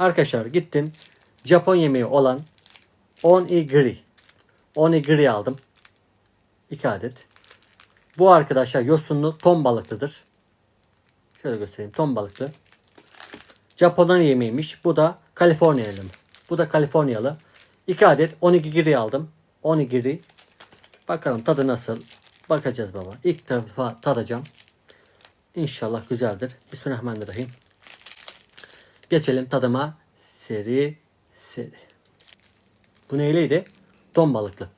Arkadaşlar gittim. Japon yemeği olan onigiri. Onigiri aldım. 2 adet. Bu arkadaşlar yosunlu ton balıklıdır. Şöyle göstereyim. Ton balıklı. Japonlar yemeğiymiş. Bu da Kaliforniyalı. Bu da Kaliforniyalı. 2 adet onigiri aldım. Onigiri. Bakalım tadı nasıl? Bakacağız baba. İlk defa tadacağım. İnşallah güzeldir. Bismillahirrahmanirrahim. Geçelim tadıma. Seri seri. Bu neyleydi? Ton balıklı.